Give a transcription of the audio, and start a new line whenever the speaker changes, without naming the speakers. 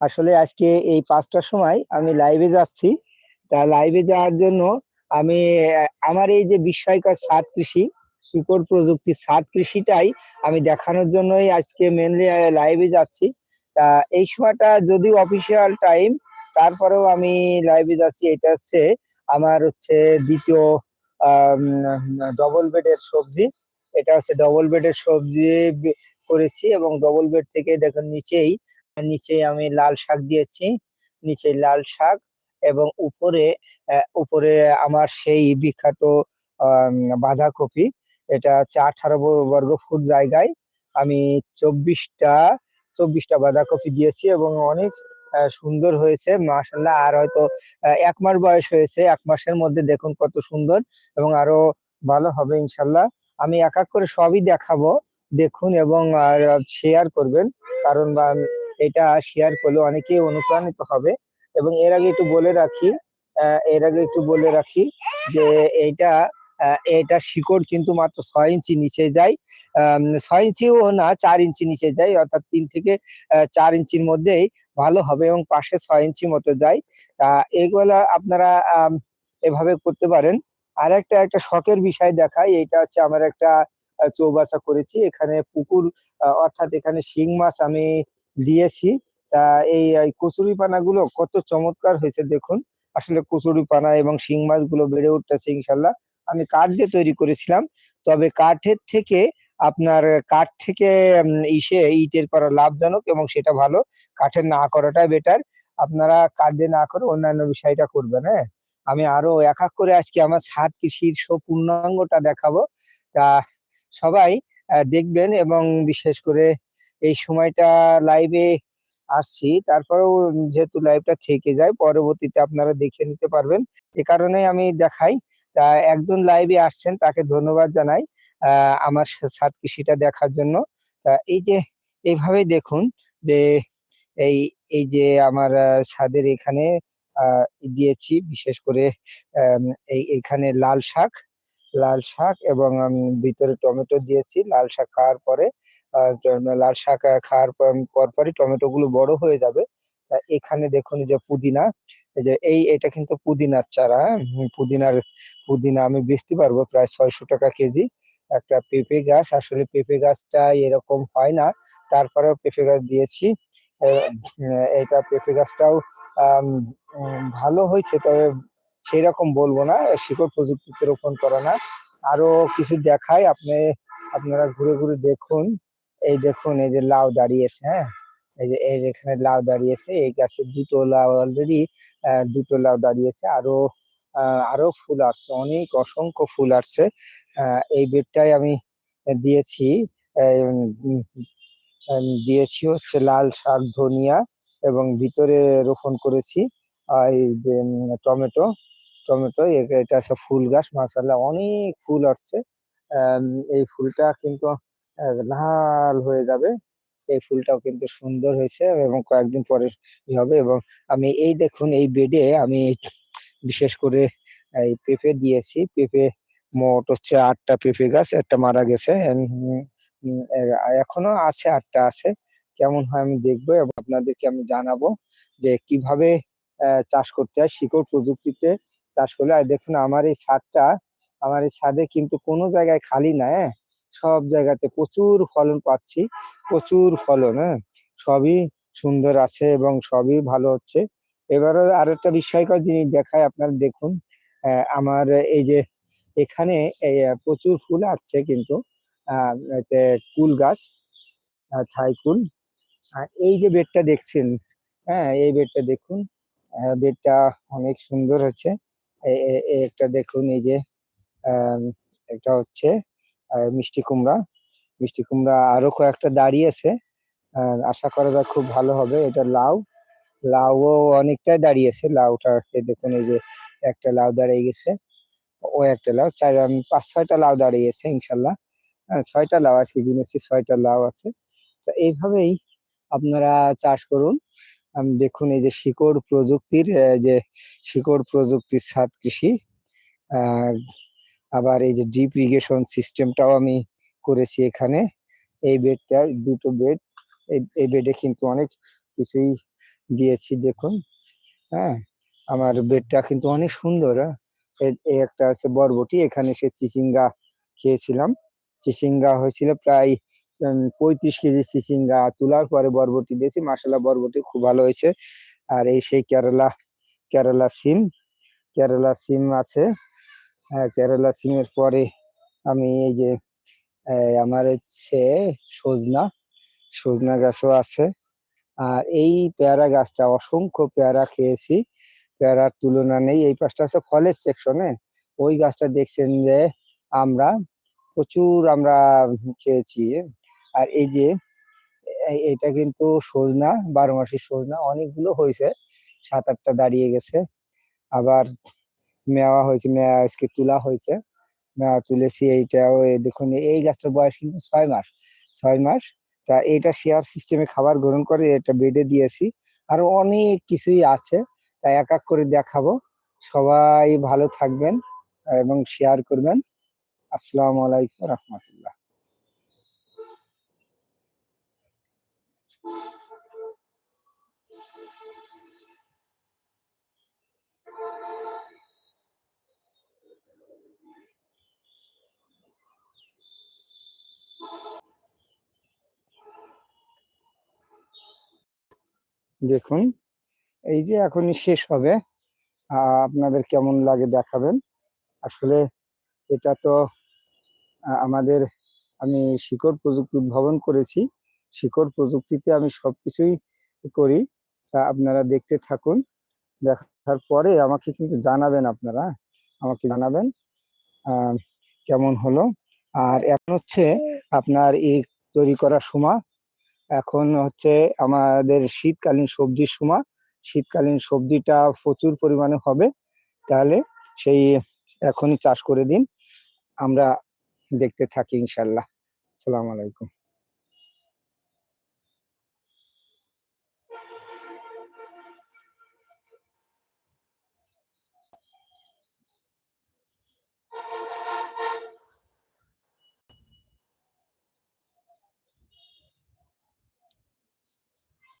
আসলে আজকে এই পাঁচটার সময় আমি লাইভে যাচ্ছি। তা লাইভে যাওয়ার জন্য আমি আমার এই যে বিস্ময়কর ছাদ কৃষি, শিকড় প্রযুক্তির ছাদ কৃষিটাই আমি দেখানোর জন্যই আজকে মেনলি লাইভে যাচ্ছি। তা এই সময়টা যদিও অফিসিয়াল টাইম, তারপরেও আমি লাইভে যাচ্ছি। এটা হচ্ছে আমার হচ্ছে ২য় আম ডবল বেডের সবজি। এটা হচ্ছে ডবল বেডের সবজি করেছি এবং ডবল বেড থেকে দেখুন নিচেই, নিচেই আমি লাল শাক দিয়েছি। নিচে লাল শাক এবং উপরে উপরে আমার সেই বিখ্যাত বাঁধাকপি। এটা হচ্ছে আঠারো বর্গ ফুট জায়গায় আমি চব্বিশটা চব্বিশটা বাঁধাকপি দিয়েছি এবং অনেক সুন্দর হয়েছে মাশাআল্লাহ। আর হয়তো এক মাস বয়স হয়েছে। এক মাসের মধ্যে দেখুন কত সুন্দর এবং আরও ভালো হবে ইনশাল্লাহ আমি এক, এক করে সবই দেখাবো। দেখুন এবং আর শেয়ার করবেন। কারণ বা এটা শেয়ার করলে অনেকেই অনুপ্রাণিত হবে এবং এর আগে একটু বলে রাখি এর আগে একটু বলে রাখি যে এইটা এটা শিকড় কিন্তু মাত্র ছয় ইঞ্চি নিচে যায়। আম ৬ ইঞ্চিও না, চার ইঞ্চি নিচে যায়। অর্থাৎ তিন থেকে ৪ ইঞ্চির মধ্যেই ভালো হবে এবং পাশে ছয় ইঞ্চি মতো যায়। তা এগুলো আপনারা এভাবে করতে পারেন। আর একটা একটা শখের বিষয় দেখায় এটা হচ্ছে আমার একটা চৌবাচ্চা করেছি। এখানে পুকুর অর্থাৎ এখানে শিং মাছ আমি দিয়েছি। তা এই এই কচুরিপানাগুলো কত চমৎকার হয়েছে দেখুন। আসলে কচুরিপানা এবং শিং মাছগুলো বেড়ে উঠতেছে ইনশাল্লাহ আমি কাঠ দিয়ে তৈরি করেছিলাম। তবে কাঠের থেকে আপনার কাঠ থেকে ইসে ইটের করা লাভজনক এবং সেটা ভালো। কাঠের না করাটাই বেটার। আপনারা কাঠ দিয়ে না করে অন্যান্য বিষয়টা করবেন, হ্যাঁ? আমি আরও এক, এক করে আজকে আমার ছাদ কৃষির সম্পূর্ণাঙ্গটা দেখাবো। তা সবাই দেখবেন এবং বিশেষ করে এই সময়টা লাইভে আসছি। তারপরেও যেহেতু লাইভটা থেকে যায় পরবর্তীতে আপনারা দেখে নিতে পারবেন। এ কারণেই আমি দেখাই। তা একজন লাইভে আসছেন তাকে ধন্যবাদ জানাই আমার সা ছাদ কৃষিটা দেখার জন্য। তা এই যে এভাবেই দেখুন যে এই, এই যে আমার ছাদের এখানে দিয়েছি বিশেষ করে এই এখানে লাল শাক, লাল শাক এবং ভিতরে টমেটো দিয়েছি। লাল শাক খাওয়ার পরে লাল শাক খাওয়ার পর টমেটো গুলো বড় হয়ে যাবে। এখানে দেখুন যে পুদিনা, এই যে এই এটা কিন্তু পুদিনার চারা, হ্যাঁ? পুদিনার পুদিনা আমি বেচতে পারব প্রায় ৳৬০০ কেজি। একটা পেঁপে গাছ, আসলে পেঁপে গাছটা এরকম হয় না। তারপরেও পেঁপে গাছ দিয়েছি। এটা পেঁপে গাছটাও ভালো হয়েছে তবে সেই রকম বলব না। শিকড় প্রযুক্তিতে রোপণ করা না। আরও কিছু দেখাই আপনি আপনারা ঘুরে, ঘুরে দেখুন। এই দেখুন এই যে লাউ দাঁড়িয়েছে, হ্যাঁ? এই যে এই যে এখানে লাউ দাঁড়িয়েছে। এই গাছে দুটো লাউ অলরেডি ২ লাউ দাঁড়িয়েছে। আরও আরও ফুল আসছে। অনেক অসংখ্য ফুল আসছে। এই বেডটায় আমি দিয়েছি দিয়েছি হচ্ছে লাল শাক, ধনিয়া এবং ভিতরে রোপণ করেছি এই যে টমেটো, টমেটো এটা আছে ফুল গাছ মাশাআল্লাহ অনেক ফুল আসছে। এই ফুলটা কিন্তু লাল হয়ে যাবে। এই ফুলটাও কিন্তু সুন্দর হয়েছে এবং কয়েকদিন পরে হবে এবং আমি এই দেখুন এই বেডে আমি বিশেষ করে এই পেঁপে দিয়েছি। পেঁপে মোট হচ্ছে আটটা পেঁপে গাছ, একটা মারা গেছে। এখনও আছে আটটা আছে। কেমন হয় আমি দেখব এবং আপনাদেরকে আমি জানাব যে কীভাবে চাষ করতে হয় শিকড় প্রযুক্তিতে চাষ করলে। আর দেখুন আমার এই ছাদটা, আমার এই ছাদে কিন্তু কোনো জায়গায় খালি না, হ্যাঁ? সব জায়গাতে প্রচুর ফলন পাচ্ছি। প্রচুর ফলন, হ্যাঁ? সবই সুন্দর আছে এবং সবই ভালো হচ্ছে। এবারে আরেকটা বিস্ময়কর জিনিস দেখায় আপনারা দেখুন। আমার এই যে এখানে প্রচুর ফুল আসছে কিন্তু কুল গাছ, থাই কুল। আর এই যে বেডটা দেখছেন, হ্যাঁ? এই বেডটা দেখুন। বেডটা অনেক সুন্দর হচ্ছে এ এ এটা দেখুন এই যে এটা হচ্ছে মিষ্টি কুমড়া। মিষ্টি কুমড়া আরও কয়েকটা দাঁড়িয়েছে। আশা করা যায় খুব ভালো হবে। এটা লাউ। লাউও অনেকটাই দাঁড়িয়েছে। লাউটা দেখুন এই যে একটা লাউ দাঁড়িয়ে গেছে। ও একটা লাউ ৪ আম ৫-৬ লাউ দাঁড়িয়েছে ইনশাআল্লাহ। আ ৬ টা লাউ আজকে গুনেছি ছয়টা লাউ আছে। তো এইভাবেই আপনারা চাষ করুন। দেখুন এই যে শিকড় প্রযুক্তির যে শিকড় প্রযুক্তির ছাদ কৃষি। আবার এই যে ড্রিপ ইরিগেশন সিস্টেমটাও আমি করেছি এখানে। এই বেডটায় ২ টো বেড। এই এই বেডে কিন্তু অনেক কিছুই দিয়েছি, দেখুন হ্যাঁ আমার বেডটা কিন্তু অনেক সুন্দর হ্যাঁ? এই একটা আছে বরবটি, এখানে সে চিচিঙ্গা খেয়েছিলাম চিচিঙ্গা হয়েছিল প্রায় পঁয়ত্রিশ কেজি চিচিঙ্গা তোলার পরে বরবটি দিয়েছি মাসালা বরবটি খুব ভালো হয়েছে আর এই সেই কেরালা কেরালা সিম কেরালা সিম আছে হ্যাঁ কেরালা সিমের পরে আমি এই যে আমার হচ্ছে সজনা সজনা গাছও আছে। আর এই পেয়ারা গাছটা অসংখ্য পেয়ারা খেয়েছি। পেয়ারার তুলনা নেই। এই পাশটা আছে ফলের সেকশনে ওই গাছটা দেখছেন যে, আমরা প্রচুর আমরা খেয়েছি। আর এই যে এটা কিন্তু সজনা, বারো মাসি সজনা, অনেকগুলো হয়েছে। সাত আটটা দাঁড়িয়ে গেছে। আবার মেওয়া হয়েছে মেয়া আজকে তুলা হয়েছে। মেয়া তুলেছি এইটাও এই দেখুন, এই গাছটার বয়স কিন্তু ছয় মাস। ছয় মাস, তা এটা শেয়ার সিস্টেমে খাবার গ্রহণ করে, এটা বেডে দিয়েছি। আরও অনেক কিছুই আছে, তা এক এক করে দেখাবো। সবাই ভালো থাকবেন এবং শেয়ার করবেন। আসসালামু আলাইকুম রহমতুল্লাহ। দেখুন, এই যে এখনই শেষ হবে আপনাদের কেমন লাগে দেখাবেন? আসলে এটা তো আমাদের, আমি শিকড় প্রযুক্তি উদ্ভাবন করেছি, শিকড় প্রযুক্তিতে আমি সব কিছুই করি, তা আপনারা দেখতে থাকুন, দেখার পরে আমাকে কিন্তু জানাবেন আপনারা, আমাকে জানাবেন কেমন হলো? আর এখন হচ্ছে আপনার এই তৈরি করার সময় এখন হচ্ছে আমাদের শীতকালীন সবজির সময়, শীতকালীন সবজিটা প্রচুর পরিমাণে হবে। তাহলে সেই এখনই চাষ করে দিন। আমরা দেখতে থাকি ইনশাল্লাহ। সালাম আলাইকুম।